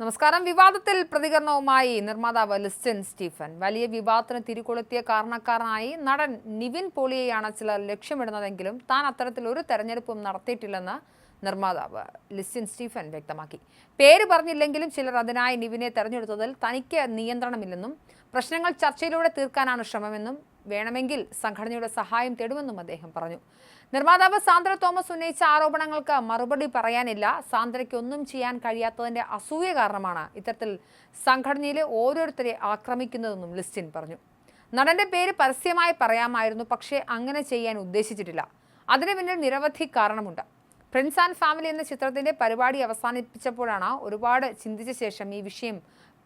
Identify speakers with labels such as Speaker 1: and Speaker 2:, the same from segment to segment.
Speaker 1: നമസ്കാരം. വിവാദത്തിൽ പ്രതികരണവുമായി നിർമ്മാതാവ് ലിസ്റ്റിൻ സ്റ്റീഫൻ. വലിയ വിവാദത്തിന് തിരികൊളുത്തിയ കാരണക്കാരനായി നടൻ നിവിൻ പോളിയെയാണ് ചിലർ ലക്ഷ്യമിടുന്നതെങ്കിലും താൻ അത്തരത്തിൽ ഒരു തെരഞ്ഞെടുപ്പും നടത്തിയിട്ടില്ലെന്ന് നിർമ്മാതാവ് ലിസ്റ്റിൻ സ്റ്റീഫൻ വ്യക്തമാക്കി. പേര് പറഞ്ഞില്ലെങ്കിലും ചിലർ അതിനായി നിവിനെ തെരഞ്ഞെടുത്തതിൽ തനിക്ക് നിയന്ത്രണമില്ലെന്നും പ്രശ്നങ്ങൾ ചർച്ചയിലൂടെ തീർക്കാനാണ് ശ്രമമെന്നും വേണമെങ്കിൽ സംഘടനയുടെ സഹായം തേടുമെന്നും അദ്ദേഹം പറഞ്ഞു. നിർമ്മാതാവ് സാന്ദ്ര തോമസ് ഉന്നയിച്ച ആരോപണങ്ങൾക്ക് മറുപടി പറയാനില്ല. സാന്ദ്രയ്ക്ക് ഒന്നും ചെയ്യാൻ കഴിയാത്തതിന്റെ അസൂയ കാരണമാണ് ഇത്തരത്തിൽ സംഘടനയിലെ ഓരോരുത്തരെ ആക്രമിക്കുന്നതെന്നും ലിസ്റ്റിൻ പറഞ്ഞു. നടന്റെ പേര് പരസ്യമായി പറയാമായിരുന്നു പക്ഷേ അങ്ങനെ ചെയ്യാൻ ഉദ്ദേശിച്ചിട്ടില്ല. അതിന് പിന്നിൽ നിരവധി കാരണമുണ്ട്. പ്രിൻസ് ആൻഡ് ഫാമിലി എന്ന ചിത്രത്തിന്റെ പരിപാടി അവസാനിപ്പിച്ചപ്പോഴാണ് ഒരുപാട് ചിന്തിച്ച ശേഷം ഈ വിഷയം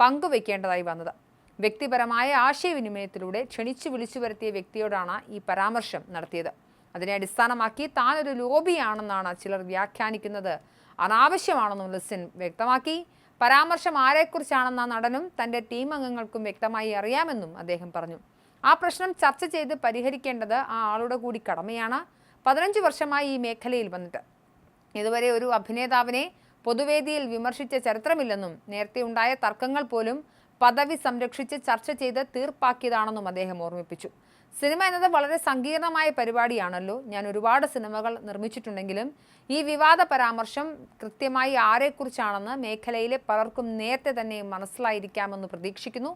Speaker 1: പങ്കുവെക്കേണ്ടതായി വന്നത്. വ്യക്തിപരമായ ആശയവിനിമയത്തിലൂടെ ക്ഷണിച്ചു വിളിച്ചു വരുത്തിയ വ്യക്തിയോടാണ് ഈ പരാമർശം നടത്തിയത്. അതിനെ അടിസ്ഥാനമാക്കി താൻ ഒരു ലോബിയാണെന്നാണ് ചിലർ വ്യാഖ്യാനിക്കുന്നത്. അനാവശ്യമാണെന്നും ലിസിൻ വ്യക്തമാക്കി. പരാമർശം ആരെക്കുറിച്ചാണെന്ന നടനും തന്റെ ടീം അംഗങ്ങൾക്കും വ്യക്തമായി അറിയാമെന്നും അദ്ദേഹം പറഞ്ഞു. ആ പ്രശ്നം ചർച്ച ചെയ്ത് പരിഹരിക്കേണ്ടത് ആ ആളുടെ കൂടി കടമയാണ്. പതിനഞ്ച് വർഷമായി ഈ മേഖലയിൽ വന്നിട്ട്. ഇതുവരെ ഒരു അഭിനേതാവിനെ പൊതുവേദിയിൽ വിമർശിച്ച ചരിത്രമില്ലെന്നും നേരത്തെ ഉണ്ടായ തർക്കങ്ങൾ പോലും പദവി സംരക്ഷിച്ച് ചർച്ച ചെയ്ത് തീർപ്പാക്കിയതാണെന്നും അദ്ദേഹം ഓർമ്മിപ്പിച്ചു. സിനിമ എന്നത് വളരെ സങ്കീർണമായ പരിപാടിയാണല്ലോ. ഞാൻ ഒരുപാട് സിനിമകൾ നിർമ്മിച്ചിട്ടുണ്ടെങ്കിലും ഈ വിവാദ പരാമർശം കൃത്യമായി ആരെക്കുറിച്ചാണെന്ന് മേഖലയിലെ പലർക്കും നേരത്തെ തന്നെ മനസ്സിലായിരിക്കാമെന്ന് പ്രതീക്ഷിക്കുന്നു.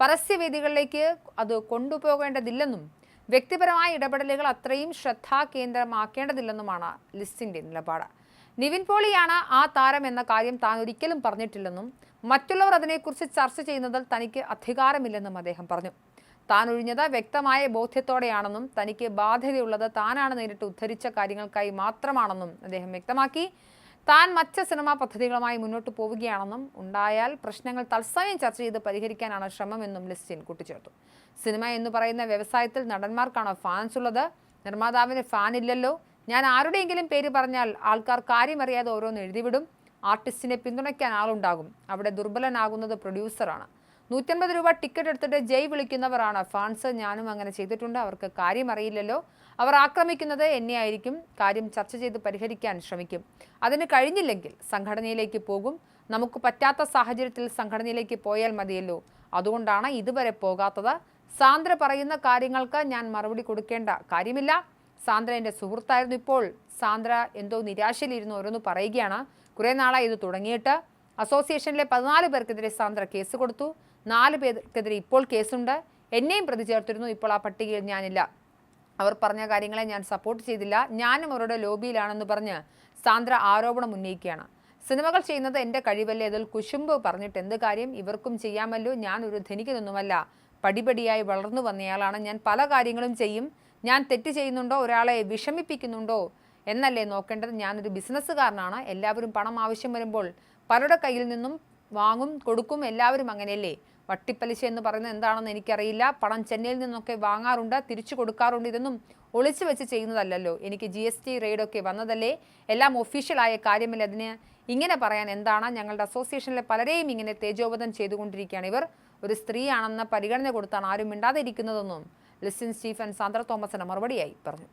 Speaker 1: പരസ്യവേദികളിലേക്ക് അത് കൊണ്ടുപോകേണ്ടതില്ലെന്നും വ്യക്തിപരമായ ഇടപെടലുകൾ അത്രയും ശ്രദ്ധാകേന്ദ്രമാക്കേണ്ടതില്ലെന്നുമാണ് ലിസ്റ്റിന്റെ നിലപാട്. നിവിൻ പോളിയാണ് ആ താരം എന്ന കാര്യം താൻ ഒരിക്കലും പറഞ്ഞിട്ടില്ലെന്നും മറ്റുള്ളവർ അതിനെക്കുറിച്ച് ചർച്ച ചെയ്യുന്നതിൽ തനിക്ക് അധികാരമില്ലെന്നും അദ്ദേഹം പറഞ്ഞു. താൻ ഒഴിഞ്ഞത് വ്യക്തമായ ബോധ്യത്തോടെയാണെന്നും തനിക്ക് ബാധ്യതയുള്ളത് താനാണ് നേരിട്ട് ഉദ്ധരിച്ച കാര്യങ്ങൾക്കായി മാത്രമാണെന്നും അദ്ദേഹം വ്യക്തമാക്കി. താൻ മറ്റ് സിനിമാ പദ്ധതികളുമായി മുന്നോട്ട് പോവുകയാണെന്നും ഉണ്ടായാൽ പ്രശ്നങ്ങൾ തത്സമയം ചർച്ച ചെയ്ത് പരിഹരിക്കാനാണ് ശ്രമമെന്നും ലിസ്റ്റിൻ കൂട്ടിച്ചേർത്തു. സിനിമ എന്ന് പറയുന്ന വ്യവസായത്തിൽ നടന്മാർക്കാണോ ഫാൻസ് ഉള്ളത്? നിർമ്മാതാവിന് ഫാൻ ഇല്ലല്ലോ? ഞാൻ ആരുടെയെങ്കിലും പേര് പറഞ്ഞാൽ ആൾക്കാർ കാര്യമറിയാതെ ഓരോന്ന് എഴുതിവിടും. ആർട്ടിസ്റ്റിനെ പിന്തുണയ്ക്കാൻ ആളുണ്ടാകും. അവിടെ ദുർബലനാകുന്നത് പ്രൊഡ്യൂസറാണ്. നൂറ്റമ്പത് രൂപ ടിക്കറ്റ് എടുത്തിട്ട് ജയ് വിളിക്കുന്നവരാണ്. ഫാൻസ് ഞാനും അങ്ങനെ ചെയ്തിട്ടുണ്ട്. അവർക്ക് കാര്യം അറിയില്ലല്ലോ അവർ ആക്രമിക്കുന്നത് എന്നെ ആയിരിക്കും കാര്യം ചർച്ച ചെയ്ത് പരിഹരിക്കാൻ ശ്രമിക്കും. അതിന് കഴിഞ്ഞില്ലെങ്കിൽ സംഘടനയിലേക്ക് പോകും. നമുക്ക് പറ്റാത്ത സാഹചര്യത്തിൽ സംഘടനയിലേക്ക് പോയാൽ മതിയല്ലോ. അതുകൊണ്ടാണ് ഇതുവരെ പോകാത്തത്. സാന്ദ്ര പറയുന്ന കാര്യങ്ങൾക്ക് ഞാൻ മറുപടി കൊടുക്കേണ്ട കാര്യമില്ല. സാന്ദ്ര എന്റെ സുഹൃത്തായിരുന്നു ഇപ്പോൾ. സാന്ദ്ര എന്തോ നിരാശയിലിരുന്ന് ഓരോന്ന് പറയുകയാണ്. കുറേ നാളായി ഇത് തുടങ്ങിയിട്ട്. അസോസിയേഷനിലെ പതിനാല് പേർക്കെതിരെ സാന്ദ്ര കേസ് കൊടുത്തു. നാല് പേർക്കെതിരെ ഇപ്പോൾ കേസുണ്ട്. എന്നെയും പ്രതി ചേർത്തിരുന്നു. ഇപ്പോൾ ആ പട്ടികയിൽ ഞാനില്ല. അവർ പറഞ്ഞ കാര്യങ്ങളെ ഞാൻ സപ്പോർട്ട് ചെയ്തില്ല. ഞാനും അവരുടെ ലോബിയിലാണെന്ന് പറഞ്ഞ് സാന്ദ്ര ആരോപണം ഉന്നയിക്കുകയാണ്. സിനിമകൾ ചെയ്യുന്നത് എന്റെ കഴിവല്ലേ? അതിൽ കുശുമ്പ് പറഞ്ഞിട്ട് എന്ത് കാര്യം? ഇവർക്കും ചെയ്യാമല്ലോ. ഞാൻ ഒരു ധനികനൊന്നുമല്ല. പടിപടിയായി വളർന്നു വന്നയാളാണ്. ഞാൻ പല കാര്യങ്ങളും ചെയ്യും. ഞാൻ തെറ്റ് ചെയ്യുന്നുണ്ടോ? ഒരാളെ വിഷമിപ്പിക്കുന്നുണ്ടോ? എന്നല്ലേ നോക്കേണ്ടത്. ഞാനൊരു ബിസിനസ്സുകാരനാണ്. എല്ലാവരും പണം ആവശ്യം വരുമ്പോൾ പലരുടെ കയ്യിൽ നിന്നും വാങ്ങും കൊടുക്കും. എല്ലാവരും അങ്ങനെയല്ലേ? വട്ടിപ്പലിശ എന്ന് പറയുന്നത് എന്താണെന്ന് എനിക്കറിയില്ല. പണം ചെന്നൈയിൽ നിന്നൊക്കെ വാങ്ങാറുണ്ട് തിരിച്ചു കൊടുക്കാറുണ്ട്. ഇതൊന്നും ഒളിച്ചു വെച്ച് ചെയ്യുന്നതല്ലല്ലോ. എനിക്ക് ജി എസ് ടി റെയ്ഡൊക്കെ വന്നതല്ലേ? എല്ലാം ഒഫീഷ്യലായ കാര്യമല്ലേ അതിന്? ഇങ്ങനെ പറയാൻ എന്താണ്? ഞങ്ങളുടെ അസോസിയേഷനിലെ പലരെയും ഇങ്ങനെ തേജോവധം ചെയ്തുകൊണ്ടിരിക്കുകയാണ് ഇവർ. ഒരു സ്ത്രീയാണെന്ന പരിഗണന കൊടുത്താണ് ആരും മിണ്ടാതെ ഇരിക്കുന്നതെന്നും ലിസ്റ്റിൻ സ്റ്റീഫൻ സാന്ദ്ര തോമസിന് മറുപടിയായി പറഞ്ഞു.